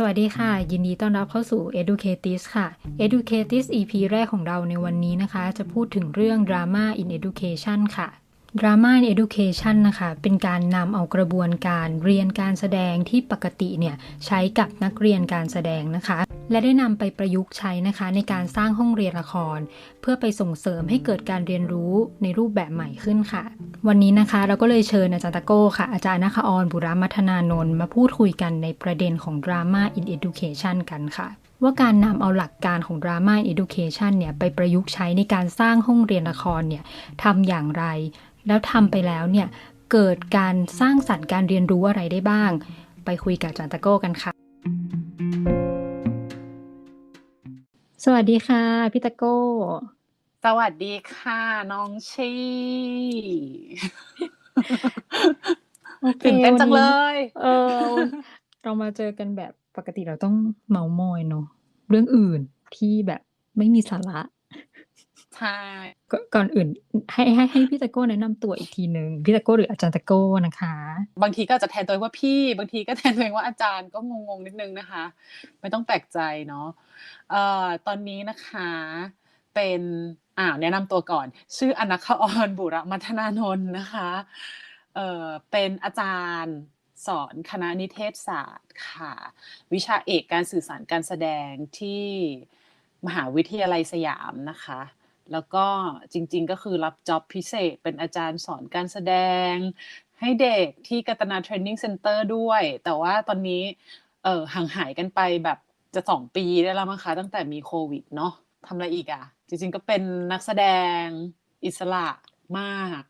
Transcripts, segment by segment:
สวัสดีค่ะ ยินดีต้อนรับเข้าสู่ Educatis ค่ะ Educatis EP แรกของเราในวันนี้นะคะ จะพูดถึงเรื่อง Drama in Education ค่ะ Drama in Education นะคะ เป็นการนำเอากระบวนการเรียนการแสดงที่ปกติเนี่ย ใช้กับนักเรียนการแสดงนะคะ และได้นำไปประยุกต์ใช้นะคะ ในการสร้างห้องเรียนละคร เพื่อไปส่งเสริมให้เกิดการเรียนรู้ในรูปแบบใหม่ขึ้นค่ะ วันนี้นะคะเราก็เลยเชิญอาจารย์ตะโก้ค่ะ อาจารย์นคออนบุรมัฒนานนท์มาพูดคุยกันในประเด็นของ Drama in Education กันค่ะว่าการนำเอาหลักการของ Drama in Education เนี่ยไปประยุกต์ใช้ในการสร้างห้องเรียนละครเนี่ยทำอย่างไร แล้วทำไปแล้วเนี่ยเกิดการสร้างสรรค์การเรียนรู้อะไรได้บ้าง ไปคุยกับอาจารย์ตะโก้กันค่ะ สวัสดีค่ะพี่ตะโก้ สวัสดีค่ะน้องชีโอเคตื่นเต้นจังวัเลนี้ยเออ เรามาเจอกันแบบปกติเราต้องเมามอยเนาะเรื่องอื่นที่แบบไม่มีสาระ ใช่กก่อนอื่นให้ให้ให้พี่ตะโก้แนะนำตัวอีกทีหนึ่งพี่ตะโก้หรืออาจารย์ตะโก้นะคะ บางทีก็อาจจะแทนตัวเองว่าพี่ บางทีก็แทนตัวเองว่าอาจารย์ก็งงๆนิดนึงนะคะ ไม่ต้องแปลกใจเนาะเอ่อตอนนี้นะคะเป็นอ่าแนะนำตัวก่อน ชื่ออนัคออนบุระมัทนานนท์นะคะเอ่อเป็นอาจารย์สอนคณะนิเทศศาสตร์ค่ะ วิชาเอกการสื่อสารการแสดงที่มหาวิทยาลัยสยามนะคะ แล้วก็จริงๆก็คือรับจ็อบพิเศษเป็นอาจารย์สอนการแสดง ให้เด็กที่กัตนาเทรนนิ่งเซ็นเตอร์ด้วย แต่ว่าตอนนี้เออห่างหายกันไปแบบจะสองปีได้แล้วมั้งคะตั้งแต่มีโควิดเนาะทำอะไรอีกอะจริงๆก็เป็นนักแสดงอิสระมาก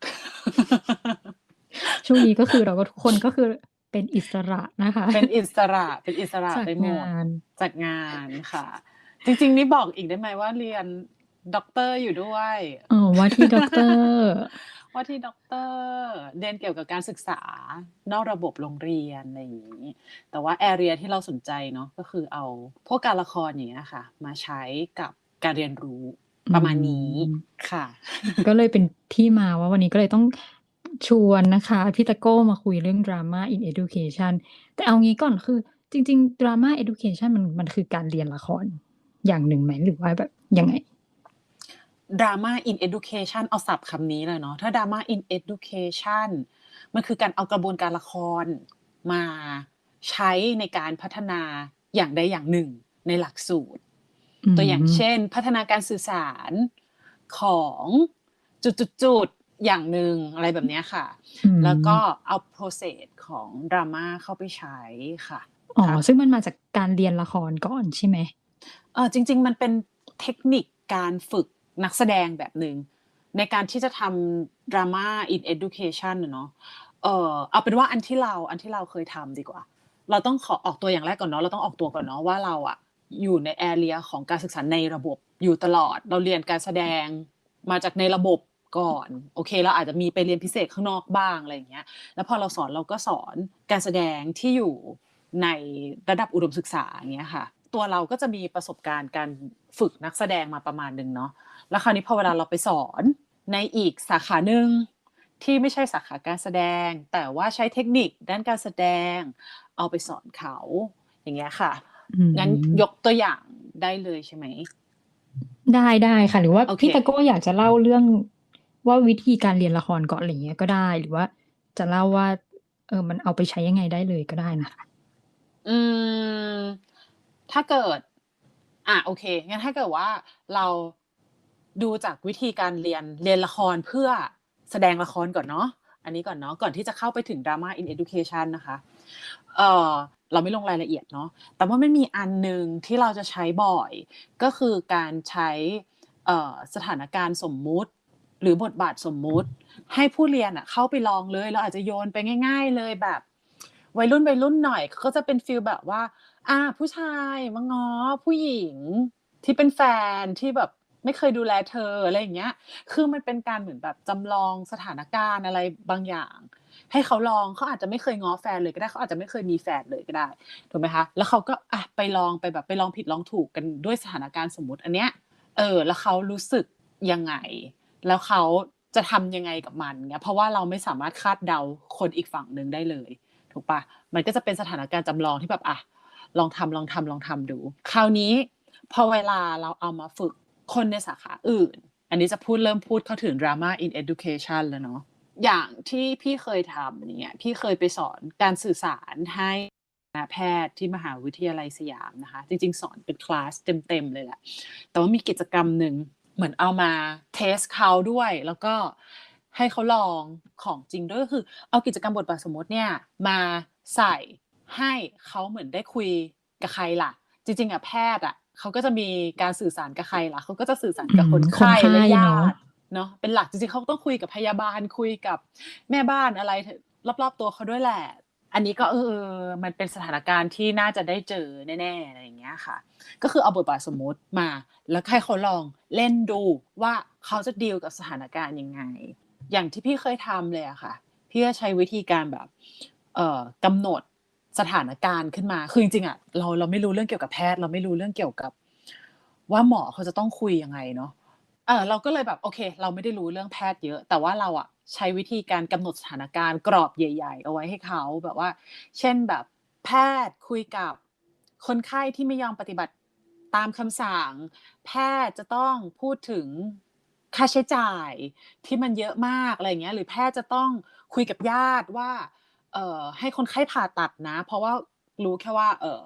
ช่วงนี้ก็คือเราก็ทุกคนก็คือเป็นอิสระนะคะ เป็นอิสระเป็นอิสระจากไปหมดงานจากงานค่ะ จริงๆนี่บอกอีกได้ไหมว่าเรียน ด็อกเตอร์อยู่ด้วยอ๋อว่าที่ด็อกเตอร์ว่าที่ด็อกเตอร์เรียนเกี่ยวกับการศึกษา นอกระบบโรงเรียนอะไรอย่างนี้ แต่ว่าแอเรียที่เราสนใจเนาะก็คือเอาพวกการละครอย่างเงี้ยค่ะ มาใช้กับการเรียนรู้ประมาณนี้อืมค่ะ ก็เลยเป็นที่มาว่าวันนี้ก็เลยต้องชวนนะคะพี่ตะโก้มาคุยเรื่อง drama in education แต่เอางี้ก่อนคือ จริง ๆ drama education มันมันคือการเรียนละครอย่างหนึ่งไหมหรือว่าแบบยังไง drama in education เอาศัพท์คำนี้เลยเนาะถ้า drama in education มันคือการเอากระบวนการละครมาใช้ในการพัฒนาอย่างใดอย่างหนึ่งในหลักสูตร ตัวอย่างเช่น พัฒนาการสื่อสารของจุดๆๆอย่างหนึ่งอะไรแบบเนี้ยค่ะอืมแล้วก็เอา process ของดราม่าเข้าไปใช้ค่ะอ๋อค่ะซึ่งมันมาจากการเรียนละครก่อนใช่ไหมเออจริง ๆ มันเป็นเทคนิคการฝึก นักแสดงแบบหนึ่งในการที่จะทำดราม่า in education น่ะเนาะเออเอาเป็นว่าอันที่เราอันที่เราเคยทำดีกว่า เราต้องขอออกตัวอย่างแรกก่อนเนาะเราต้องออกตัวก่อนเนาะว่าเราอะอยู่ในแอเรียของการศึกษาในระบบอยู่ตลอด เราเรียนการแสดงมาจากในระบบก่อนโอเคเราอาจจะมีไปเรียนพิเศษข้างนอกบ้างอะไรอย่างเงี้ยแล้วพอเราสอนเราก็สอนการแสดงที่อยู่ในระดับอุดมศึกษาอย่างเงี้ยค่ะ ตัวเราก็จะมีประสบการณ์การฝึกนักแสดงมาประมาณหนึ่งเนาะ แล้วคราวนี้พอเวลาเราไปสอนในอีกสาขาหนึ่งที่ไม่ใช่สาขาการแสดง แต่ว่าใช้เทคนิคด้านการแสดง เอาไปสอนเขาอย่างเงี้ยค่ะอืมงั้นยกตัวอย่างได้เลยใช่ไหมได้ได้ค่ะ หรือว่าโอเคพี่ตะโก้อยากจะเล่าเรื่องว่าวิธีการเรียนละครก่อนอะไรเงี้ยก็ได้ หรือว่าจะเล่าว่า เออมันเอาไปใช้ยังไงได้เลยก็ได้นะคะอืม ถ้าเกิด อะโอเคงั้นถ้าเกิดว่าเรา ดูจากวิธีการเรียนเรียนละครเพื่อแสดงละครก่อนเนาะอันนี้ก่อนเนาะก่อนที่จะเข้าไปถึง drama in education นะคะเออเราไม่ลงรายละเอียดเนาะแต่ว่ามันมีอันหนึ่งที่เราจะใช้บ่อย ก็คือการใช้เอ่อสถานการณ์สมมุติ หรือบทบาทสมมุติ ให้ผู้เรียนอะเข้าไปลองเลยเราอาจจะโยนไปง่าย ๆ เลยแบบวัยรุ่นวัยรุ่นหน่อยก็จะเป็นฟิลแบบว่า อ่าผู้ชายมางอผู้หญิงที่เป็นแฟนที่แบบ ไม่เคยดูแลเธออะไรอย่างเงี้ย คือมันเป็นการเหมือนแบบจำลองสถานการณ์อะไรบางอย่าง ให้เขาลองเขาอาจจะไม่เคยง้อแฟนเลยก็ได้เขาอาจจะไม่เคยมีแฟนเลยก็ได้ถูกไหมคะแล้วเขาก็อะไปลองไปแบบไปลองผิดลองถูกกันด้วยสถานการณ์สมมุติอันเนี้ยเออแล้วเขารู้สึกยังไง แล้วเขาจะทำยังไงกับมันเงี้ยเพราะว่าเราไม่สามารถคาดเดาคนอีกฝั่งหนึ่งได้เลย ถูกปะมันก็จะเป็นสถานการณ์จำลองที่แบบอะลองทำลองทำลองทำดู คราวนี้พอเวลาเราเอามาฝึก คนในสาขาอื่น อันนี้จะพูดเริ่มพูดเข้าถึง drama in education แล้วเนาะอย่างที่พี่เคยทำเนี่ยพี่เคยไปสอนการสื่อสารให้คณะแพทย์ที่มหาวิทยาลัยสยามนะคะ จริง ๆ สอนเป็นคลาสเต็ม ๆ เลยแหละ แต่ว่ามีกิจกรรมหนึ่งเหมือนเอามาเทสเขาด้วย แล้วก็ให้เขาลองของจริงด้วยก็คือ เอากิจกรรมบทบาทสมมติเนี่ยมาใส่ให้เขาเหมือนได้คุยกับใครล่ะ จริงๆอะแพทย์อะ เขาก็จะมีการสื่อสารกับใครล่ะเขาก็จะสื่อสารกับอืมคนไข้คนไข้และญาเนอะติเนาะเป็นหลักจริงๆเขาต้องคุยกับพยาบาลคุยกับแม่บ้านอะไรรอบๆตัวเขาด้วยแหละ อันนี้ก็เออ มันเป็นสถานการณ์ที่น่าจะได้เจอแน่ๆอะไรอย่างเงี้ยค่ะ ก็คือเอาบทบาทสมมุติมา แล้วให้เขาลองเล่นดูว่าเขาจะดีลกับสถานการณ์ยังไง อย่างที่พี่เคยทำเลยอะค่ะ พี่ก็ใช้วิธีการแบบ เอ่อกำหนด สถานการณ์ขึ้นมา คือจริงๆอะเราเราไม่รู้เรื่องเกี่ยวกับแพทย์ เราไม่รู้เรื่องเกี่ยวกับ ว่าหมอเขาจะต้องคุยยังไงเนาะเออเราก็เลยแบบโอเค เราไม่ได้รู้เรื่องแพทย์เยอะ แต่ว่าเราอะใช้วิธีการกำหนดสถานการณ์กรอบใหญ่ ๆ เอาไว้ให้เขาแบบว่า เช่นแบบแพทย์คุยกับคนไข้ที่ไม่ยอมปฏิบัติตามคำสั่ง แพทย์จะต้องพูดถึงค่าใช้จ่ายที่มันเยอะมากอะไรเงี้ย หรือแพทย์จะต้องคุยกับญาติว่า เอ่อให้คนไข้ผ่าตัดนะ เพราะว่ารู้แค่ว่า เออ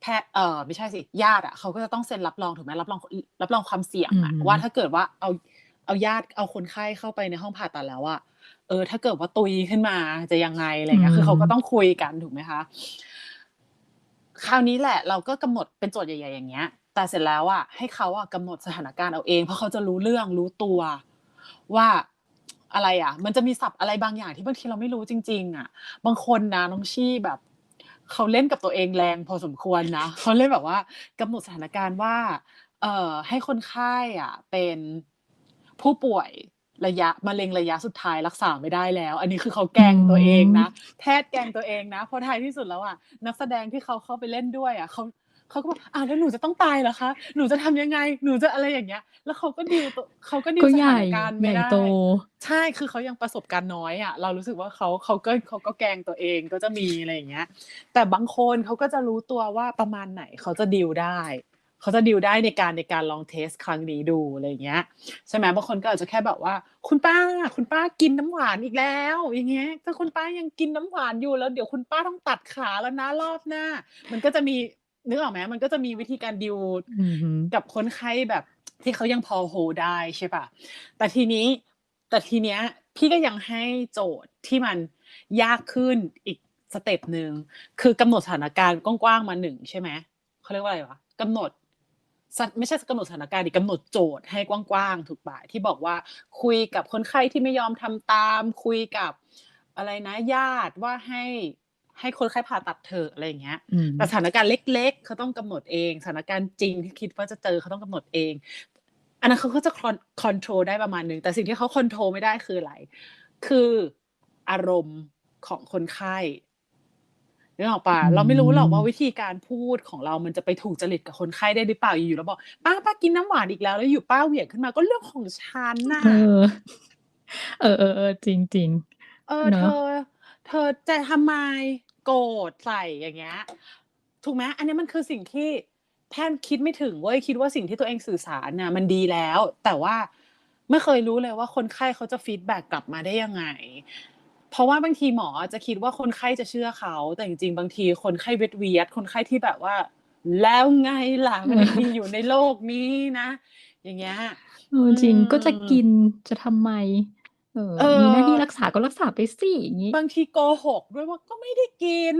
แพทย์เออไม่ใช่สิญาติอะเขาก็จะต้องเซ็นรับรองถูกไหมรับรองรับรองความเสี่ยงอะอืมว่าถ้าเกิดว่าเอาเอาญาติเอาคนไข้เข้าไปในห้องผ่าตัดแล้วอะเออ ถ้าเกิดว่าตุยขึ้นมาจะยังไงอะไรเงี้ยคือเขาก็ต้องคุยกันถูกไหมคะคราวนี้แหละ เราก็กำหนดเป็นโจทย์ใหญ่ๆอย่างเงี้ย แต่เสร็จแล้วอะให้เขาอะกำหนดสถานการณ์เอาเอง เพราะเขาจะรู้เรื่องรู้ตัว ว่า อะไรอะ มันจะมีศัพท์อะไรบางอย่างที่บางทีเราไม่รู้จริง ๆ อะ บางคนนะน้องชี่แบบเขาเล่นกับตัวเองแรงพอสมควรนะเขาเล่นแบบว่ากำหนดสถานการณ์ว่า เอ่อให้คนไข้อะ เป็นผู้ป่วยระยะมะเร็งระยะสุดท้ายรักษาไม่ได้แล้ว อันนี้คือเขาแกล้งตัวเองนะแพทย์แกล้งตัวเองนะเพราะท้ายที่สุดแล้วอะนักแสดงที่เขาเข้าไปเล่นด้วยอะเขา เขาก็บอกอ้าวแล้วหนูจะต้องตายเหรอคะ หนูจะทำยังไง หนูจะอะไรอย่างเงี้ย แล้วเขาก็ดิวตัวเขาก็ดิวก็สใหถาญ่นการณ์ใหไม่ญ่ได้โตใช่คือเขายังประสบการณ์น้อยอะเรารู้สึกว่าเขาเขาก็เขาก็แกล้งตัวเองก็จะมีอะไรอย่างเงี้ย แต่บางคนเขาก็จะรู้ตัวว่าประมาณไหนเขาจะดิวได้เขาจะดิวได้ในการในการลองเทสครั้งนี้ดูอะไรอย่างเงี้ยใช่ไหมบางคนก็อาจจะแค่แบบว่า คุณป้า คุณป้ากินน้ำหวานอีกแล้ว อย่างเงี้ยถ้าคุณป้ายังกินน้ำหวานอยู่แล้วเดี๋ยวคุณป้าต้องตัดขาแล้วนะรอบหน้า มันก็จะมี นึกออกไหมมันก็จะมีวิธีการดิวอือหือกับคนไข้แบบที่เขายังพอโฮได้ใช่ปะแต่ทีนี้แต่ทีเนี้ยพี่ก็ยังให้โจทย์ที่มันยากขึ้นอีกสเต็ปหนึ่งคือกำหนดสถานการณ์กว้างๆมาหนึ่งใช่ไหมเขาเรียกว่าอะไรวะกำหนดสถไม่ใช่กำหนดสถานการณ์ดิกำหนดโจทย์ให้กว้างๆถูกป่ะที่บอกว่าคุยกับคนไข้ที่ไม่ยอมทำตาม คุยกับอะไรนะญาติว่าให้ ให้คนไข้ผ่าตัดเถอะอะไรอย่างเงี้ยอืมแต่สถานการณ์เล็ก ๆ เขาต้องกำหนดเองสถานการณ์จริงที่คิดว่าจะเจอเขาต้องกำหนดเอง อันนั้นเขาก็จะคอนโทรลได้ประมาณนึงแต่สิ่งที่เขาคอนโทรลไม่ได้คืออะไรคืออารมณ์ของคนไข้นึกออกปะอืมเราไม่รู้หรอกว่าวิธีการพูดของเรามันจะไปถูกจริตกับคนไข้ได้หรือเปล่าอยู่ๆแล้วบอกป้าป้ากินน้ำหวานอีกแล้วแล้วอยู่ป้าเหวี่ยงขึ้นมาก็เรื่องของฉันน่ะเออ เออเออเออจริงจริงเออเนเธอะอ เธอจะทำไมโกรธใส่อย่างเงี้ยถูกไหมอันนี้มันคือสิ่งที่แพทย์คิดไม่ถึงเว้ยคิดว่าสิ่งที่ตัวเองสื่อสารน่ะมันดีแล้ว แต่ว่าไม่เคยรู้เลยว่าคนไข้เขาจะฟีดแบ็กกลับมาได้ยังไง เพราะว่าบางทีหมอจะคิดว่าคนไข้จะเชื่อเขา แต่จริงๆ บางทีคนไข้เวทเวียดคนไข้ที่แบบว่า แล้วไงล่ะมันยังมีอยู่ในโลกนี้นะ อย่างเงี้ยเออจริงอืมก็จะกินจะทำไม เออเออมีหน้าที่รักษาก็รักษาไปสิอย่างนี้ บางทีโกหกด้วยว่าก็ไม่ได้กิน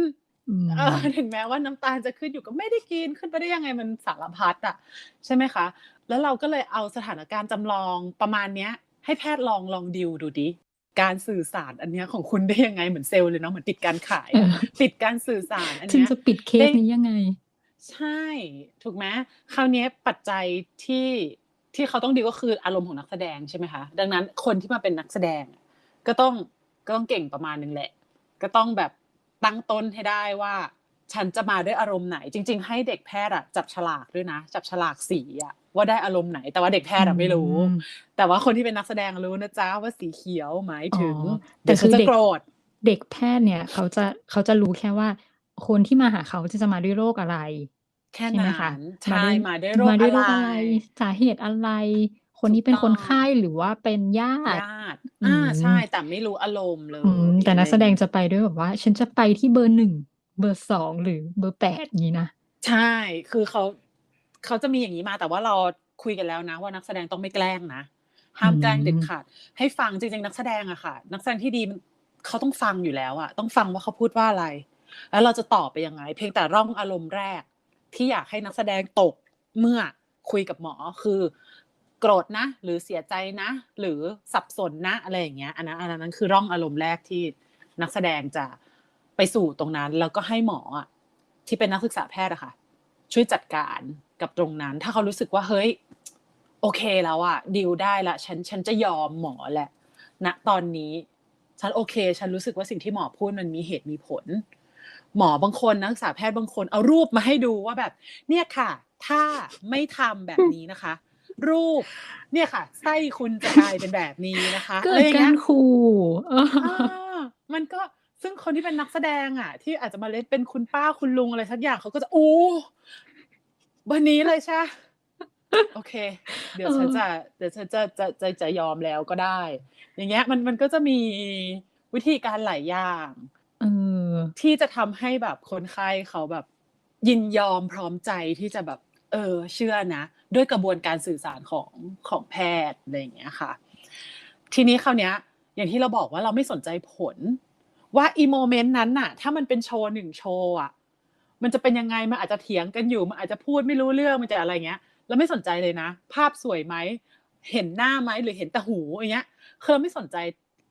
อืมเออถึงแม้ว่าน้ำตาลจะขึ้นอยู่ก็ไม่ได้กินขึ้นไปได้ยังไงมันสารพัดอะ ใช่ไหมคะ แล้วเราก็เลยเอาสถานการณ์จำลองประมาณเนี้ย ให้แพทย์ลองลองดิวดูดิการสื่อสารอันเนี้ยของคุณได้ยังไงเหมือนเซลล์เลยเนาะเหมือนปิดการขาย เออะอปิดการสื่อสารอันฉันเนี้ย จะปิดเคสนี้ยังไง ใช่ ถูกไหมคราวนี้ปัจจัยที่ ที่เขาต้องดีก็คืออารมณ์ของนักแสดงใช่ไหมคะดังนั้นคนที่มาเป็นนักแสดง ก็ต้องก็ต้องเก่งประมาณนึงแหละ ก็ต้องแบบตั้งต้นให้ได้ว่า ฉันจะมาด้วยอารมณ์ไหน จริง ๆ ให้เด็กแพทย์อะจับฉลากด้วยนะ จับฉลากสีอะว่าได้อารมณ์ไหน แต่ว่าเด็กแพทย์อะไม่รู้อืมแต่ว่าคนที่เป็นนักแสดงรู้นะจ๊ะว่าสีเขียวหมายถึงอ๋อแต่เดี๋ยวฉันคือจะเด็กโกรธเด็กแพทย์เนี่ยเขาจะเขาจะรู้แค่ว่า คนที่มาหาเขาจะจะมาด้วยโรคอะไร แค่ใช่ไหมนั้คะนมาใช่ด้วย มาด้วยโรคมาด้วยโรคอะอะไรไร สาเหตุอะไร คนถูนี้กเป็นต้คอนง ไข้หรือว่าเป็นญาติญาติ อือา ใช่ ม แต่ไม่รู้อารมณ์เลอืม ย แต่อะนัไรกอแสย่างดงงี้จะไปด้วยแบบว่า ฉันจะไปที่เบอร์ 1 เบอร์ 2 หรือเบอร์ 8 อย่างงี้นะ ใช่ คือเขา เขาจะมีอย่างงี้มา แต่ว่าเราคุยกันแล้วนะว่า นักแสดงต้องไม่แกล้งนะอืห้ามแกล้งเด็ดมขาด ให้ฟัง จริง ๆ นักแสดงอะค่ะ นักแสดงที่ดีมัน เขาต้องฟังอยู่แล้วอะ ต้องฟังว่าเขาพูดว่าอะไร แล้วเราจะตอบไปยังไง เพียงแต่ร่องอารมณ์แรก ที่อยากให้นักแสดงตกเมื่อคุยกับหมอคือ โกรธนะ หรือเสียใจนะ หรือสับสนนะอะไรอย่างเงี้ยอันนั้นอันนั้นคือร่องอารมณ์แรกที่นักแสดงจะไปสู่ตรงนั้น แล้วก็ให้หมออะที่เป็นนักศึกษาแพทย์อะค่ะ ช่วยจัดการกับตรงนั้น ถ้าเขารู้สึกว่าเฮ้ย โอเคแล้วอะดีลได้ล้วฉันฉันจะยอมหมอแหละณตอนนี้ฉันโอเค ฉันรู้สึกว่าสิ่งที่หมอพูดมันมีเหตุมีผล หมอบางคนนักศึกษาแพทย์บางคนเอารูปมาให้ดูว่าแบบ เนี่ยค่ะ ถ้าไม่ทำแบบนี้นะคะ รูป เนี่ยค่ะไส้คุณจะกลายเป็นแบบนี้นะคะเกิอะไรดอย่างกาเงี้รยขู่เอออามันก็ซึ่งคนที่เป็นนักแสดงอะที่อาจจะมาเล่นเป็นคุณป้าคุณลุงอะไรสักอย่างเขาก็จะโอ้เบอร์นี้เลยใช่โอเค เดี๋ยเอวฉันอจะเดี๋ยวฉันจะจะจะจะยอมแล้วก็ได้ อย่างเงี้ยมันมันก็จะมีวิธีการหลายอย่างเออ ที่จะทำให้แบบคนไข้เขาแบบ ยินยอมพร้อมใจที่จะแบบ เออ เชื่อนะ ด้วยกระบวนการสื่อสารของของแพทย์อะไรอย่างเงี้ยค่ะ ทีนี้คราวเนี้ย อย่างที่เราบอกว่าเราไม่สนใจผล ว่าอีโมเมนต์นั้นน่ะ ถ้ามันเป็นโชว์1โชว์อะมันจะเป็นยังไงมันอาจจะเถียงกันอยู่มันอาจจะพูดไม่รู้เรื่องมันจะอะไรเงี้ยเราไม่สนใจเลยนะ ภาพสวยไหมเห็นหน้าไหมหรือเห็นแต่หูอย่างเงี้ยคือเราไม่สนใจ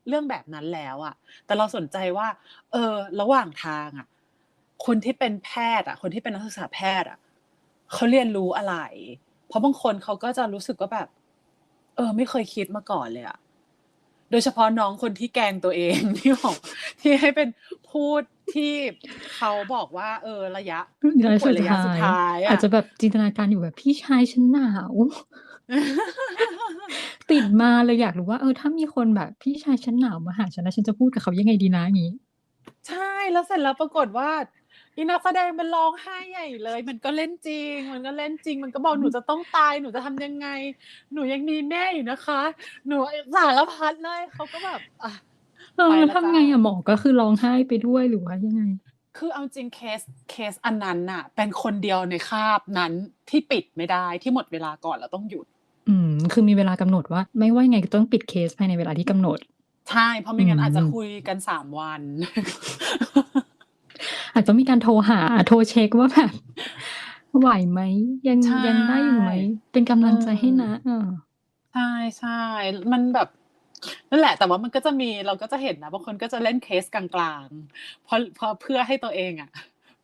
เรื่องแบบนั้นแล้วอะแต่เราสนใจว่า เออ ระหว่างทางอะคนที่เป็นแพทย์อะคนที่เป็นนักศึกษาแพทย์อะเขาเรียนรู้อะไร เพราะบางคนเขาก็จะรู้สึกว่าแบบ เออ ไม่เคยคิดมาก่อนเลยอะโดยเฉพาะน้องคนที่แกล้งตัวเองที่บอกที่ให้เป็นพูดที่เขาบอกว่า เออ ระยะอืมผู้ระยะป่วสุยดระยะท้าสุดยท้าย อาจอะจะแบบจินตนาการอยู่แบบพี่ชายฉันหนาว ติดมาเลยอยากรู้ว่า เออ ถ้ามีคนแบบ พี่ชายฉันหนาวมาหาฉันแล้วฉันจะพูดกับเขายังไงดีนะงี้ ใช่แล้วเสร็จแล้วปรากฏว่าอีนักแสดงมันร้องไห้ใหญ่เลย มันก็เล่นจริง มันก็เล่นจริง มันก็บอกหนูจะต้องตายหนูจะทำยังไง หนูยังมีแม่อยู่นะคะ หนูสารพัดเลยเขาก็แบบอะเออไปแล้วแล้วจ้าทำไงอะหมอก็คือร้องไห้ไปด้วยหรือว่ายังไง?คือเอาจริงเคสเคสอันนั้นน่ะ เป็นคนเดียวในคาบนั้นที่ปิดไม่ได้ที่หมดเวลาก่อนแล้วต้องหยุด อืม คือมีเวลากำหนดว่า ไม่ว่ายังไงก็ต้องปิดเคสภายในเวลาที่กำหนด ใช่ เพราะอืไม่งั้นอาจจะมคุยกัน3วัน อาจจะมีการโทรหา โทรเช็กว่าแบบไหวไหม ยังใช่ยังได้อยู่ไหม เป็นกำเอลังใจให้อนะเออใช่ๆมันแบบนั่นแหละ แต่ว่ามันก็จะมีเราก็จะเห็นนะบางคนก็จะเล่นเคสกลางๆเพราะเพราะเพื่อให้ตัวเองอะ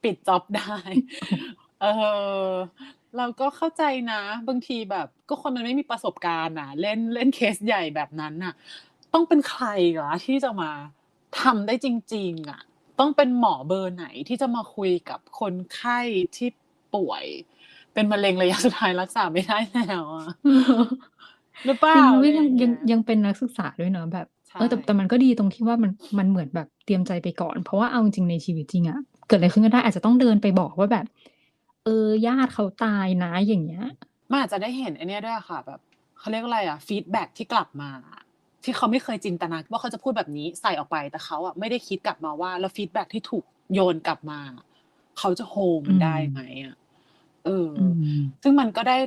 ปิดจ็อบได้ เออ เราก็เข้าใจนะ บางทีแบบ ก็คนมันไม่มีประสบการณ์น่ะ เล่นเล่นเคสใหญ่แบบนั้นน่ะ ต้องเป็นใครเหรอที่จะมาทำได้จริง ๆอะต้องเป็นหมอเบอร์ไหนที่จะมาคุยกับคนไข้ที่ป่วย เป็นมะเร็งระยะสุดท้ายรักษาไม่ได้แล้วอะหรือเปจล่าริงอะแล้ไรวอยัย่างงเงี้ยังยยังเป็นนักศึกษาด้วยเนาะแบบใช่เออแต่แต่มันก็ดีตรงที่ว่ามันมันเหมือนแบบเตรียมใจไปก่อน เพราะว่าเอาจริงๆในชีวิตจริงอะเกิดอะไรขึ้นก็ได้อาจจะต้องเดินไปบอกว่าแบบเออญาติเขาตายนะอย่างเงี้ย มันอาจจะได้เห็นไอ้เนี่ยด้วยอะค่ะ แบบเขาเรียกว่าอะไรอะฟีดแบ็กที่กลับมาอะที่เขาไม่เคยจินตนาว่าเขาจะพูดแบบนี้ใส่ออกไปแต่เขาอะไม่ได้คิดกลับมาว่า แล้วฟีดแบ็กที่ถูกโยนกลับมา เขาจะ hold อืมันได้มไหมอะเอออืมซึ่งมันก็ได้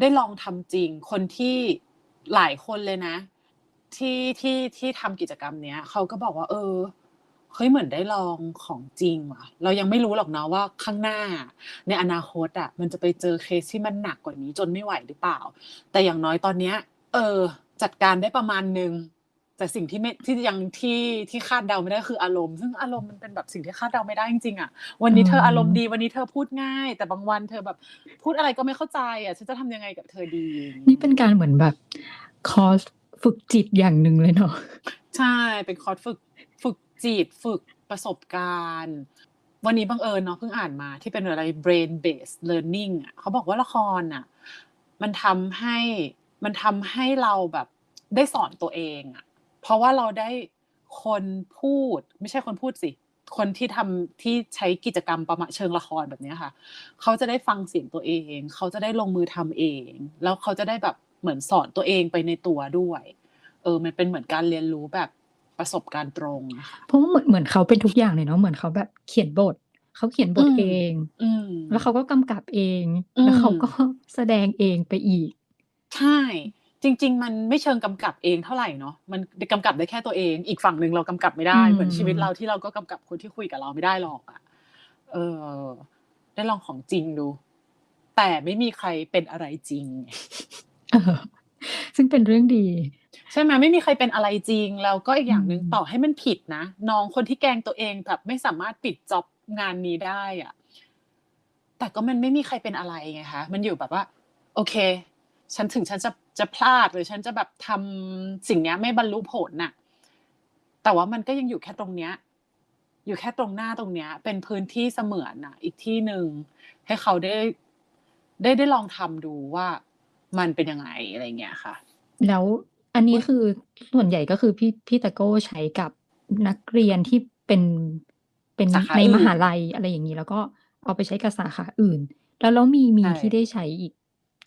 ได้ลองทำจริง คนที่หลายคนเลยนะ ที่ที่ที่ทำกิจกรรมเนี้ยเขาก็บอกว่า เออ เฮ้ยเหมือนได้ลองของจริงว่ะ เรายังไม่รู้หรอกเนาะว่าข้างหน้า ในอนาคตอะมันจะไปเจอเคสที่มันหนักกว่านี้จนไม่ไหวหรือเปล่า แต่อย่างน้อยตอนเนี้ย เออ จัดการได้ประมาณหนึ่งแต่สิ่งที่ไม่ที่ยังที่ที่คาดเดาไม่ได้คืออารมณ์ ซึ่งอารมณ์มันเป็นแบบสิ่งที่คาดเดาไม่ได้จริงๆอะวันอืนี้เธออารมณ์มดีวันนี้เธอพูดง่าย แต่บางวันเธอแบบพูดอะไรก็ไม่เข้าใจอะฉันจะทำยังไงกับเธอดีอย่างนี่งี้เป็นการเหมือนแบบคอร์สฝึกจิตอย่างหนึ่งเลยเนาะใช่เป็นคอร์สฝึกฝึก จิตฝึกประสบการณ์ วันนี้บังเอิญเนาะเพิ่งอ่านมาที่เป็นอะไร brain based learning อะเขาบอกว่าละครน่ะ มันทำให้มันทำให้เราแบบได้สอนตัวเองอะ เพราะว่าเราได้คนพูด ไม่ใช่คนพูดสิ คนที่ทำที่ใช้กิจกรรมประมาณเชิงละครแบบนี้ค่ะ เขาจะได้ฟังเสียงตัวเอง เขาจะได้ลงมือทำเอง แล้วเขาจะได้แบบเหมือนสอนตัวเองไปในตัวด้วย เออ มันเป็นเหมือนการเรียนรู้แบบ ประสบการณ์ตรงอะค่ะเพราะว่าเหมือนเหมือนเขาเป็นทุกอย่างเลยเนาะเหมือนเขาแบบเขียนบทเขาเขียนบทอืมเองอืมแล้วเขาก็กำกับเองอืมแล้วเขาก็แสดงเองไปอีก ใช่ จริง ๆ มันไม่เชิงกำกับเองเท่าไหร่เนาะมันกำกับได้แค่ตัวเอง อีกฝั่งหนึ่งเรากำกับไม่ได้อืมเหมือนชีวิตเราที่เราก็กำกับคนที่คุยกับเราไม่ได้หรอกอะเออ ได้ลองของจริงดู แต่ไม่มีใครเป็นอะไรจริงเออซึ่งเป็นเรื่องดี ใช่ไหมไม่มีใครเป็นอะไรจริง แล้วก็อีกอย่างหนึ่งอืมต่อให้มันผิดนะ น้องคนที่แกล้งตัวเองแบบไม่สามารถปิดจ็อบงานนี้ได้อะแต่ก็มันไม่มีใครเป็นอะไรไงคะมันอยู่แบบว่า โอเค ฉันถึงฉันจะจะพลาดหรือฉันจะแบบทำสิ่งเนี้ยไม่บรรลุผลน่ะ แต่ว่ามันก็ยังอยู่แค่ตรงเนี้ย อยู่แค่ตรงหน้าตรงเนี้ย เป็นพื้นที่เสมือนน่ะ อีกที่หนึ่งให้เขาได้ได้ได้ลองทำดูว่ามันเป็นยังไงอะไรเงี้ยค่ะ แล้ว อันนี้คือส่วนใหญ่ก็คือพี่พี่ตะโก้ใช้กับนักเรียนที่เป็นเป็นสาขาในอื่นมหาลัยอะไรอย่างนี้ แล้วก็เอาไปใช้กับสาขาอื่น แล้วแล้วมีมีใช่ ที่ได้ใช้อีก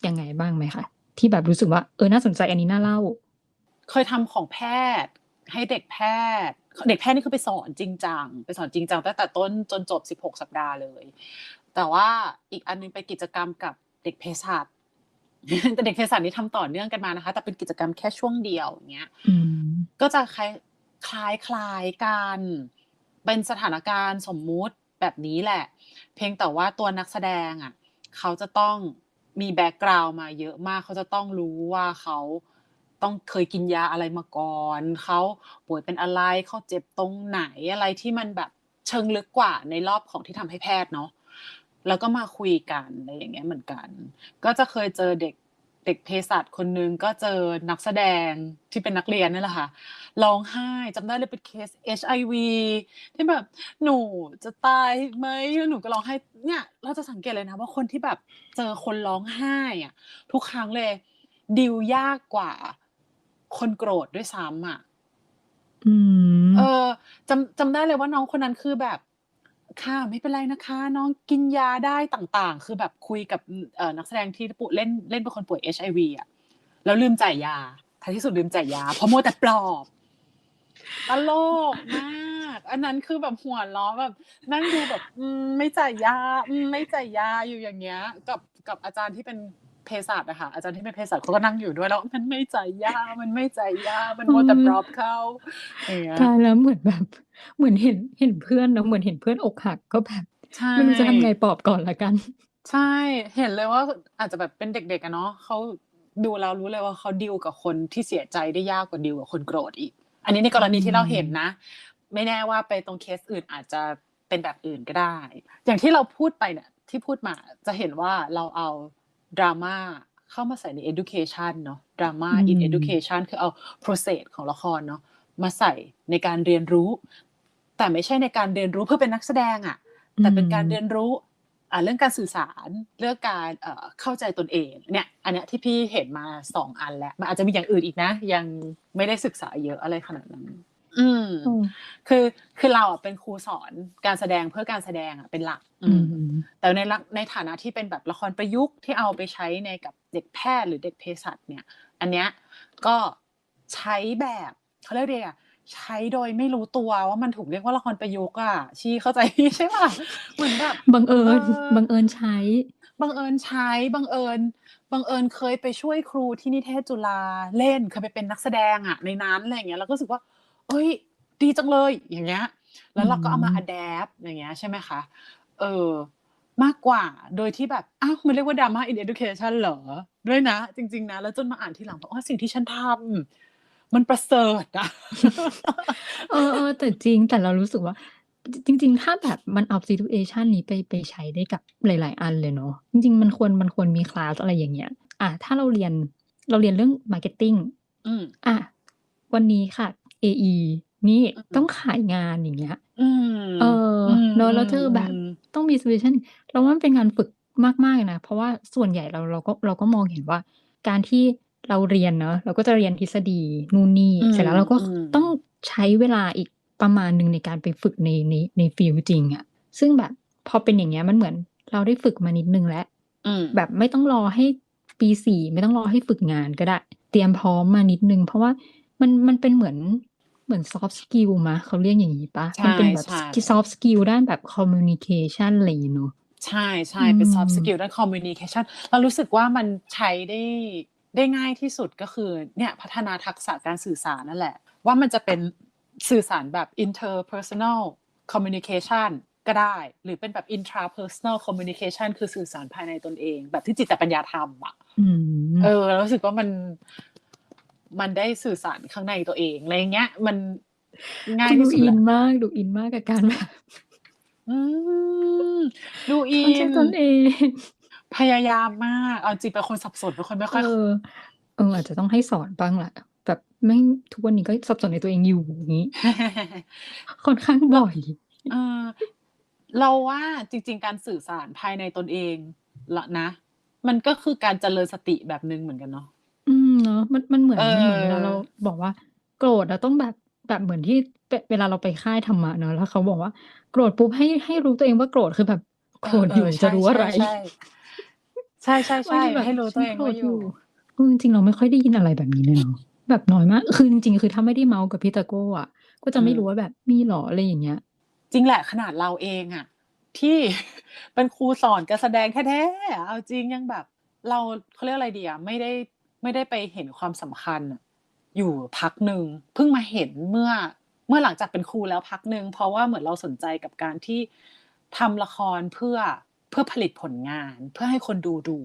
ยังไงบ้างไหมคะที่แบบรู้สึกว่าเออน่าสนใจอันนี้น่าเล่า เคยทำของแพทย์ ให้เด็กแพทย์ เด็กแพทย์นี่คือไปสอนจริงจังไปสอนจริงจังตั้งแต่ต้นจนจบ 16 สัปดาห์เลย แต่ว่าอีกอันนึงไปกิจกรรมกับเด็กเภสัช แต่เด็กเภสัชนี่ทำต่อเนื่องกันมานะคะ แต่เป็นกิจกรรมแค่ช่วงเดียวอย่างเงี้ยอืมก็จะคล้ายคล้ายคล้ายกันเป็นสถานการณ์สมมุติแบบนี้แหละ เพียงแต่ว่าตัวนักแสดงอะเขาจะต้องมีแบ็กกราว n ์มาเยอะมากเขาจะต้องรู้ว่าเขาต้องเคยกินยาอะไรมาก่อนเขาป่วยเป็นอะไรเขาเจ็บตรงไหนอะไรที่มันแบบเชิงลึกกว่าในรอบของที่ทำให้แพทย์เนาะ แล้วก็มาคุยกันอะไรอย่างเงี้ยเหมือนกัน ก็จะเคยเจอเด็กเด็กเภสัชคนนึงก็เจอนักแสดงที่เป็นนักเรียนนี่แหละค่ะร้องไห้จำได้เลยเป็นเคส HIV ที่แบบหนูจะตายไหมแล้วหนูก็ร้องไห้เนี่ยเราจะสังเกตเลยนะว่าคนที่แบบเจอคนร้องไห้อะทุกครั้งเลยดิวยากกว่าคนโกรธด้วยซ้ำอะอืมเออจำจำได้เลยว่าน้องคนนั้นคือแบบ ค่ะ ไม่เป็นไรนะคะ น้องกินยาได้ต่างๆ คือแบบคุยกับเอ่อนักแสดงที่ป่วยเล่นเล่นเป็นคนป่วย HIV อะแล้วลืมจ่ายยาท้ายที่สุดลืมจ่ายยา เพราะมัวแต่ปลอบตลกมาก อันนั้นคือแบบหัวล้อแบบนั่งดูแบบมไม่จ่ายยามไม่จ่ายยาอยู่อย่างเงี้ย กับกับอาจารย์ที่เป็นเภสัชอะค่ะอาจารย์ที่เป็นเภสัชเขาก็นั่งอยู่ด้วยแล้ว มันไม่จ่ายยา มันไม่จ่ายยา มันมัวแต่ปลอบเขาอย่างเงี้ยตายแล้วเหมือนแบบ เหมือนเห็นเห็นเพื่อนเนอะเหมือนเห็นเพื่อนอกหักก็แบบใช่ ไม่รู้จะทำไงปลอบก่อนละกัน ใช่ เห็นเลยว่าอาจจะแบบเป็นเด็กๆอะเนาะเขาดูแล้วรู้เลยว่าเขาดิวกับคนที่เสียใจได้ยากกว่าดิวกับคนโกรธอีก อันนี้ในกรณีที่เราเห็นนะ ไม่แน่ว่าไปตรงเคสอื่นอาจจะเป็นแบบอื่นก็ได้ อย่างที่เราพูดไปเนี่ยที่พูดมาจะเห็นว่าเราเอาดราม่าเข้ามาใส่ใน education เนาะดราม่า in อืม education คือเอา process ของละครเนาะมาใส่ในการเรียนรู้ แต่ไม่ใช่ในการเรียนรู้เพื่อเป็นนักแสดงอะแต่เป็นการเรียนรู้อ่าเรื่องการสื่อสารเรื่องการเอ่อเข้าใจตนเองเนี่ยอันเนี้ยที่พี่เห็นมาสองอันแล้วมันอาจจะมีอย่างอื่นอีกนะ ยังไม่ได้ศึกษาเยอะอะไรขนาดนั้น อืมอืมคือคือเราอะเป็นครูสอนการแสดงเพื่อการแสดงอะเป็นหลัก อือืมมแต่ในลักในฐานะที่เป็นแบบละครประยุกต์ที่เอาไปใช้ในกับเด็กแพทย์หรือเด็กเภสัชเนี่ย อันเนี้ยก็ใช้แบบเขาเรียกเรียกอะ ใช้โดยไม่รู้ตัวว่ามันถูกเรียกว่าละครประยุกต์อะชี้เข้าใจพี่ใช่ป่ะเหมือนแบบบังเอิญเออบังเอิญใช้บังเอิญใช้บังเอิญบังเอิญเคยไปช่วยครูที่นิเทศจุฬาเล่นเคยไปเป็นนักแสดงอะในนั้นอะไรอย่างเงี้ยแล้วก็รู้สึกว่า เอ้ย ดีจังเลยอย่างเงี้ย แล้วเราก็เอามาอืมอัดแอปอย่างเงี้ยใช่ไหมคะเออมากกว่าโดยที่แบบอ้าวมันเรียกว่าดราม่าอินเอดูเคชันเหรอ ด้วยนะ จริง ๆ นะ แล้วจนมาอ่านทีหลังว่าอ๋อสิ่งที่ฉันทำ มันประเสริฐอะ เออเออแต่จริงแต่เรารู้สึกว่า จริง ๆ ถ้าแบบมันเอา situation นี้ไปไปใช้ได้กับหลาย ๆ อันเลยเนาะจริง ๆ มันควรมันควรมีคลาสอะไรอย่างเงี้ย อะถ้าเราเรียนเราเรียนเรื่อง marketing อืมอะวันนี้ค่ะ AE นี่อืมต้องขายงานอย่างเงี้ยอืมเอออมเนอะแล้วเธอแบบมต้องมี situation เราว่ามันเป็นการฝึกมากๆเลยนะเพราะว่าส่วนใหญ่เราเราก็เราก็มองเห็นว่า การที่ เราเรียนเนอะเราก็จะเรียนทฤษฎีนู่นนี่อืมเสร็จแล้วเราก็อืมต้องใช้เวลาอีกประมาณหนึ่งในการไปฝึกในในในฟิลจริงอะซึ่งแบบพอเป็นอย่างเงี้ยมันเหมือนเราได้ฝึกมานิดนึงแล้วอืมแบบไม่ต้องรอให้ปีสี่ไม่ต้องรอให้ฝึกงานก็ได้ เตรียมพร้อมมานิดนึง เพราะว่ามันมันเป็นเหมือนเหมือน soft skill มะเขาเรียกอย่างนี้ปะใช่มันเป็นแบบใช่ soft skill ด้านแบบ communication อะไรอย่างเงี้ยเนอะใช่ใช่เป็นอืม soft skill ด้าน communication เรารู้สึกว่ามันใช้ได้ ได้ง่ายที่สุดก็คือเนี่ยพัฒนาทักษะการสื่อสารนั่นแหละ ว่ามันจะเป็นสื่อสารแบบ interpersonal communication ก็ได้ หรือเป็นแบบ intrapersonal communication คือสื่อสารภายในตนเอง แบบที่จิตปัญญาธรรมอะอืมเออเรารู้สึกว่ามันมันได้สื่อสารข้างในตัวเองอะไรเงี้ย มันง่ายดูที่สุดอิแหนละมากดูอินมากกับการแบบอืมดูอิเข้าใจนตนเอง พยายามมาก เอาจริงเป็นคนสับสนเป็นคนไม่ค่อย เออ เออ อาจจะต้องให้สอนบ้างแหละแบบไม่ทุกวันนี้ก็สับสนในตัวเองอยู่อย่างนี้ ค่อนข้างบ่อย เออ เราว่าจริง ๆ การสื่อสารภายในตนเองละนะ มันก็คือการเจริญสติแบบหนึ่งเหมือนกันเนาะอืมเนาะมันมันเหมือนเออมันเหมือนเวลาเราบอกว่า โกรธอะต้องแบบแบบเหมือนที่เวเวลาเราไปค่ายธรรมะเนาะแล้วเขาบอกว่าโกรธปุ๊บให้ให้รู้ตัวเองว่าโกรธคือแบบโกรธอยู่เจะรู้อะไร ใช่ ใช่ใช่ใช่บางใช่ทีแบบให้รู้ตัวเองฉันโกรว่าธอยู่เออจริงๆเราไม่ค่อยได้ยินอะไรแบบนี้เลยเนาะแบบน้อยมาก คือจริงๆคือถ้าไม่ได้เมาส์กับพี่ตะโก้อะก็จะไม่อืมรู้ว่าแบบมีหรออะไรอย่างเงี้ย จริงแหละขนาดเราเองอะที่เป็นครูสอนการแสดงแท้ๆอะเอาจริงยังแบบ เราเขาเรียกอะไรดีอะไม่ได้ไม่ได้ไปเห็นความสำคัญอะอยู่พักหนึ่งเพิ่งมาเห็นเมื่อเมื่อหลังจากเป็นครูแล้วพักหนึ่งเพราะว่าเหมือนเราสนใจกับการที่ทำละครเพื่อ เพื่อผลิตผลงานเพื่อให้คนดูดู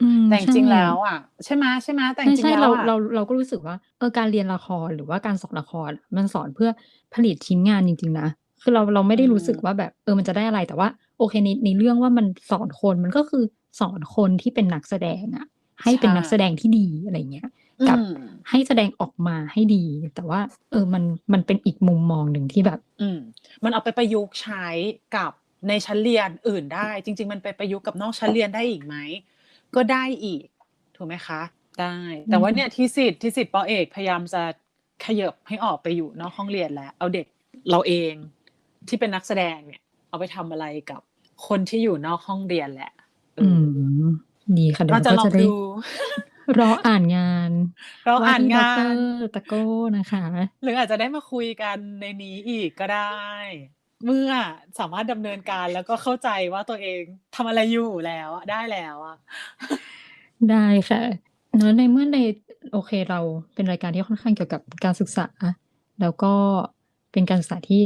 อืมแต่จริงๆใช่แล้วอะใช่ไหมใช่ไหมแต่จใช่ริงใช่ๆแล้เราวอะเราเราก็รู้สึกว่าเออการเรียนละครหรือว่าการสอนละครอะมันสอนเพื่อผลิตชิ้นงานจริง ๆ นะคือเราเราไม่ได้รู้สึกว่าแบบเออมันจะได้อะไรแต่ว่า โอเคในในเรื่องว่ามันสอนคนมันก็คือสอนคนที่เป็นนักแสดงอะให้เป็นนักแสดงที่ดีอะไรเงี้ยกับอืมให้แสดงออกมาให้ดี แต่ว่า เออมันมันเป็นอีกมุมมองหนึ่งที่แบบ อืมมันเอาไปประยุกต์ใช้กับ ในชั้นเรียนอื่นได้ จริง ๆ มันไปประยุกต์กับนอกชั้นเรียนได้อีกไหมก็ได้อีกถูกไหมคะได้ แต่ว่าอืมเนี่ยทีสิทธิ์ทีสิทธิ์ปอเอกพยายามจะขยับให้ออกไปอยู่นอกห้องเรียนแล้ว เอาเด็กเราเองที่เป็นนักแสดงเนี่ยเอาไปทำอะไรกับคนที่อยู่นอกห้องเรียนแหละเออือมดีค่ะเดี๋ยวเราจะก็ลอจะงได้ดูรออ่านงานเราอ่านว่ที่งาดอนรตะโก้นะคะ หรืออาจจะได้มาคุยกันในนี้อีกก็ได้ เมื่อสามารถดำเนินการแล้วก็เข้าใจว่าตัวเองทำอะไรอยู่แล้วอะได้แล้วอะได้ค่ะเนอะในเมื่อในโอเคเราเป็นรายการที่ค่อนข้างเกี่ยวกับการศึกษา แล้วก็เป็นการศึกษาที่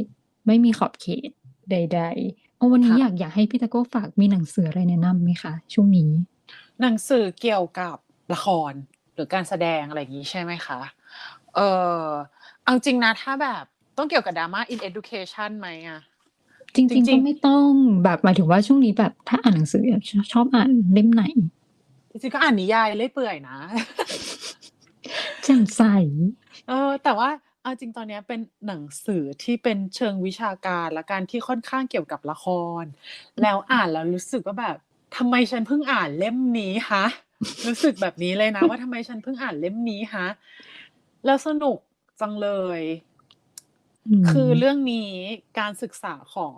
ไม่มีขอบเขตใดๆเอาวันนี้ค่ะอยากอยากให้พี่ตะโก้ฝากมีหนังสืออะไรแนะนำไหมคะช่วงนี้ หนังสือเกี่ยวกับละครหรือการแสดงอะไรอย่างนี้ใช่ไหมคะ เออเอาจริงนะถ้าแบบ ต้องเกี่ยวกับดราม่า in education ไหมอะจริงจริๆงๆก็ไม่ต้องแบบหมายถึงว่าช่วงนี้แบบถ้าอ่านหนังสือชอบชอบอ่านเล่มไหนจริงๆก็อ่านนิยายเล่อยเปื่อยนะแจ่มใสเออ แต่ว่าเอาจริงตอนเนี้ยเป็นหนังสือที่เป็นเชิงวิชาการและการที่ค่อนข้างเกี่ยวกับละคร แล้วอ่านแล้วรู้สึกว่าแบบทำไมฉันเพิ่งอ่านเล่มนี้ฮะรู้สึกแบบนี้เลยนะ ว่าทำไมฉันเพิ่งอ่านเล่มนี้ฮะแล้วสนุกจังเลยม คือเรื่องนี้การศึกษาของ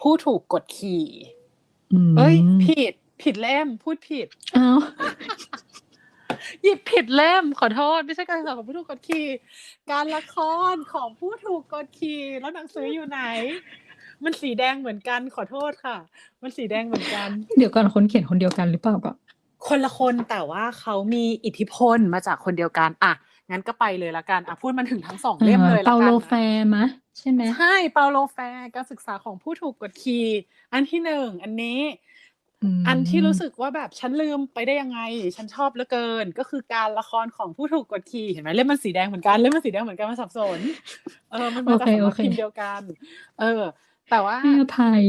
ผู้ถูกกดขี่มเอ้ย ผิด ผิดเล่มพูดผิดอ้าวหยิบผิดเล่มขอโทษ ไม่ใช่การศึกษาของผู้ถูกกดขี่ การละครของผู้ถูกกดขี่แล้วหนังสืออยู่ไหน มันสีแดงเหมือนกันขอโทษค่ะ มันสีแดงเหมือนกัน เดี๋ยวก่อนคนเขียนคนเดียวกันหรือเปล่าก็คนละคนแต่ว่าเขามีอิทธิพลมาจากคนเดียวกัน อะ งั้นก็ไปเลยละกันอะพูดมันถึงทั้งสองเล่มเลยละกันเปาโลนะแฟร์มะใช่ไหมใช่เปาโลแฟร์การศึกษาของผู้ถูกกดขี่อันที่หนึ่งอันนี้มอันที่รู้สึกว่าแบบฉันลืมไปได้ยังไง ฉันชอบเหลือเกิน ก็คือการละครของผู้ถูกกดขี่เห็นไหมเล่มมันสีแดงเหมือนกันเล่มมันสีแดงเหมือนกันมันสับสน เออมันมาจากโอเคสำนักโอเคพิมพ์เดียวกัน เออ แต่ว่าให้อภัย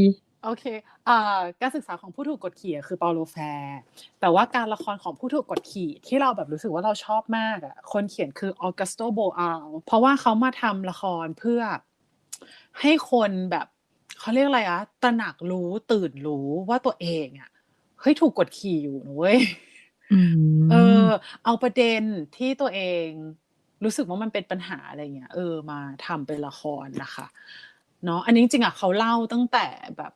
โอเคอ่าการศึกษาของผู้ถูกกดขี่อะคือเปาโลแฟร์ แต่ว่าการละครของผู้ถูกกดขี่ที่เราแบบรู้สึกว่าเราชอบมากอะ คนเขียนคือออกัสโตโบอาลเพราะว่าเขามาทำละครเพื่อให้คนแบบเขาเรียกอะไรอะตระหนักรู้ตื่นรู้ว่าตัวเองอะเฮ้ยถูกกดขี่อยู่นะเว้ยอืมเออ เอาประเด็นที่ตัวเองรู้สึกว่ามันเป็นปัญหาอะไรเงี้ยเออมาทำเป็นละครนะคะเนาะอันนี้จริงๆอะเขาเล่าตั้งแต่แบบ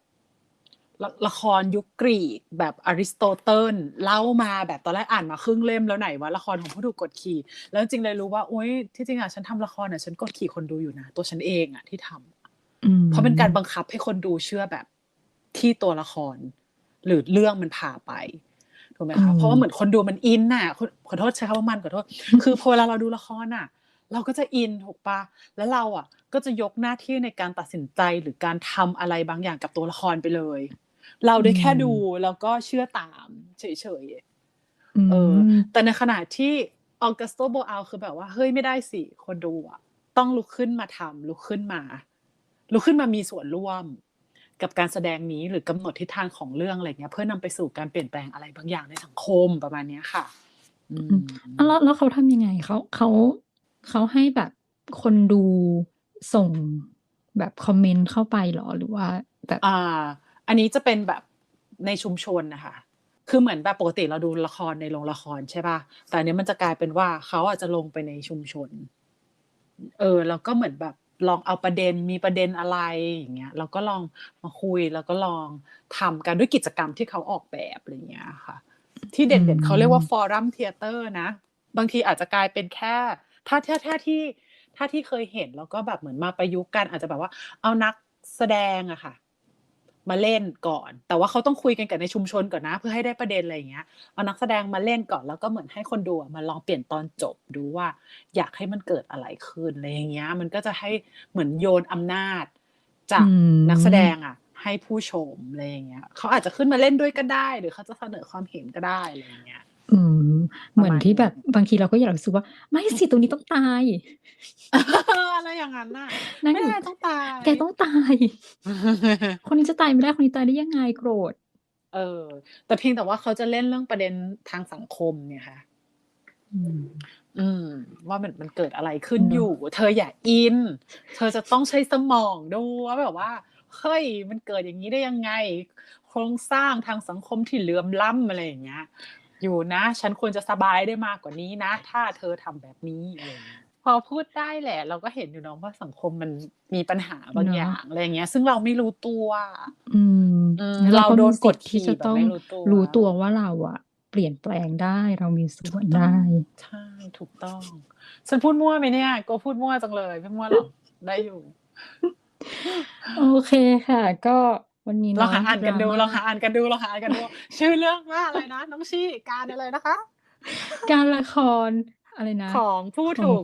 ละละครยุคกรีกแบบอริสโตเติลเล่ามาแบบตอนแรกอ่านมาครึ่งเล่มแล้วไหนว่าละครของผู้ถูกกดขี่ แล้วจริงๆเลยรู้ว่าโอ๊ยที่จริงอะฉันทำละครอะฉันกดขี่คนดูอยู่นะ ตัวฉันเองอะที่ทำอืมเพราะเป็นการบังคับให้คนดูเชื่อแบบที่ตัวละคร หรือเรื่องมันพาไปถูกไหมคะเพราะว่าเหมือนคนดูมันอินน่ะขอขอโทษใช้คำว่ามันขอโทษคือพอเวลาเราดูละครน่ะ เราก็จะอินถูกปะแล้วเราอะ ก็จะยกหน้าที่ในการตัดสินใจหรือการทำอะไรบางอย่างกับตัวละครไปเลย เราได้แค่ดูแล้วก็เชื่อตามเฉยๆเออ แต่ในขณะที่ออกัสโตโบอาลคือแบบว่าเฮ้ยไม่ได้สิคนดูอะต้องลุกขึ้นมาทำลุกขึ้นมาลุกขึ้นมามีส่วนร่วมกับการแสดงนี้หรือกำหนดทิศทางของเรื่องอะไรเงี้ย เพื่อนำไปสู่การเปลี่ยนแปลงอะไรบางอย่างในสังคมประมาณเนี้ยค่ะอืมอะแล้วแล้วเขาทำยังไงเขาเขาเขาให้แบบคนดูส่งแบบคอมเมนต์เข้าไปเหรอหรือว่าแบบอ่า อันนี้จะเป็นแบบในชุมชนนะคะคือเหมือนแบบปกติเราดูละครในโรงละครใช่ป่ะแต่อันเนี้ยมันจะกลายเป็นว่าเขาอาจจะลงไปในชุมชน เออแล้วก็เหมือนแบบลองเอาประเด็นมีประเด็นอะไรอย่างเงี้ยเราก็ลองมาคุยแล้วก็ลองทำกันด้วยกิจกรรมที่เขาออกแบบอะไรเงี้ยค่ะ ที่เด่นๆเขาเรียกว่าฟอรัมเทเตอร์นะ บางทีอาจจะกลายเป็นแค่ ถ้าถ้าถ้าที่ถ้าที่เคยเห็นแล้วก็แบบเหมือนมาประยุกต์กันอาจจะแบบว่าเอานักแสดงอะค่ะ มาเล่นก่อน แต่ว่าเขาต้องคุยกันกับในชุมชนก่อนนะ เพื่อให้ได้ประเด็นอะไรอย่างเงี้ยเอานักแสดงมาเล่นก่อนแล้วก็เหมือนให้คนดูอะมาลองเปลี่ยนตอนจบดูว่า อยากให้มันเกิดอะไรขึ้นอะไรอย่างเงี้ย มันก็จะให้เหมือนโยนอำนาจ จากอืมนักแสดงอะ ให้ผู้ชมอะไรอย่างเงี้ยเขาอาจจะขึ้นมาเล่นด้วยก็ได้ หรือเขาจะเสนอความเห็นก็ได้อะไรอย่างเงี้ย อืมเหมือนที่ประมาณแบนี้บบางทีเราก็อยากรู้สึกว่า ไม่สิตรงนี้ต้องตาย อะไรอย่างนั้นน่ะ นั่นไม่อยู่ได้ต้องตายแกต้องตาย คนนี้จะตายไม่ได้ คนนี้ตายได้ยังไง โกรธ เออ แต่เพียงแต่ว่าเขาจะเล่นเรื่องประเด็นทางสังคมเนี่ยค่ะ อืม อืม ว่ามันมันเกิดอะไรขึ้นเนอะอยู่ เธออย่าอิน เธอจะต้องใช้สมองดูว่าแบบว่าเฮ้ยมันเกิดอย่างนี้ได้ยังไง โครงสร้างทางสังคมที่เหลื่อมล้ำอะไรอย่างเงี้ย อยู่นะ ฉันควรจะสบายได้มากกว่านี้นะ ถ้าเธอทำแบบนี้อะไรอย่างเงี้ยพอพูดได้แหละ เราก็เห็นอยู่เน้องว่าสังคมมันมีปัญหาบางเนอะอย่างอะไรอย่างเงี้ย ซึ่งเราไม่รู้ตัว อืมอืมงั้นเราโดนมีสิทธิ์กดขี่ที่จะแบบต้องไม่รู้ตัวรู้ตัวว่าเราอะเปลี่ยนแปลงได้เรามีส่วนได้ใช่ถูกต้อง ฉันพูดมั่วไหมเนี่ยก็พูดมั่วจังเลยไม่มั่วหรอกได้อยู่ โอเคค่ะ ก็ วันนี้เราเนาะหาอ่านกันดูดรม่เราหาอ่านกันดูเราหาอ่านกันดู ชื่อเรื่องว่าอะไรนะน้องชี่การอะไรนะคะ การละครอะไรนะ ของผู้ถูก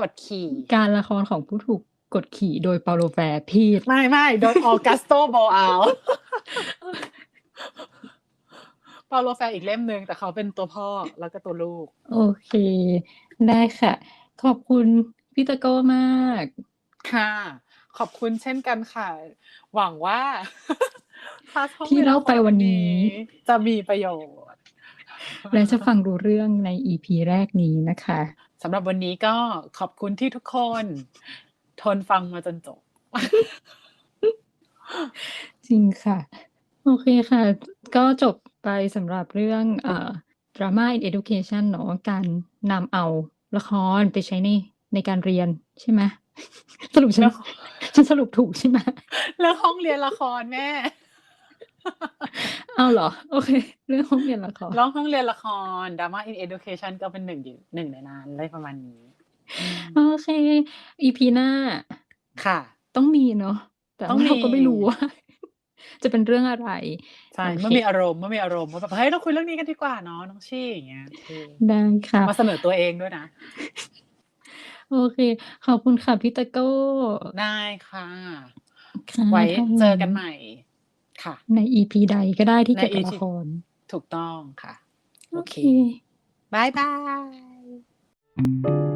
กดขี่ การละครของผู้ถูกกดขี่โดยเปาโลแฟร์พีดไม่ไม่โดยออกัสโตโบอาลเปาโลแฟร์อีกเล่มหนึ่งแต่เขาเป็นตัวพ่อแล้วก็ตัวลูก โอเค ได้ค่ะ ขอบคุณพี่ตะโก้มาก ค่ะ ขอบคุณเช่นกันค่ะ หวังว่าคลาสห้องที่เล่าไปวันนี้ จะมีประโยชน์ และจะฟังรู้เรื่องใน EP แรกนี้นะคะสำหรับวันนี้ก็ขอบคุณที่ทุกคน ทนฟังมาจนจบ จริงค่ะ โอเคค่ะ ก็จบไปสำหรับเรื่องเอ่อ drama in education เนาะการนำเอาละครไปใช้ในในการเรียนใช่ไหม สรุปฉันแล้วฉันสรุปถูกใช่ไหมแล้วห้องเรียนละครแม่เอาเหรอ โอเค เรื่องห้องเรียนละครร้องห้องเรียนละคร Drama in Education ก็เป็นหนึ่งอยู่หนึ่งในนั้นอะไรประมาณนี้อืมโอเค EP หน้า ค่ะ ต้องมีเนาะแต่ต้องว่าเราก็มีไม่รู้ว่าจะเป็นเรื่องอะไร ใช่โอเคเมื่อมีอารมณ์เมื่อมีอารมณ์ว่าแบบเฮ้ยเราคุยเรื่องนี้กันดีกว่าเนาะน้องชี่อย่างเงี้ยเออได้ค่ะมาเสนอตัวเองด้วยนะ โอเค ขอบคุณค่ะพี่ตะโก้ ได้ค่ะ ค่ะไว้ถ้าเจอกันใหม่ค่ะ ใน EP ใดก็ได้ที่ในเกี่ยวกับ EP ละคร ถูกต้องค่ะ โอเค บายบาย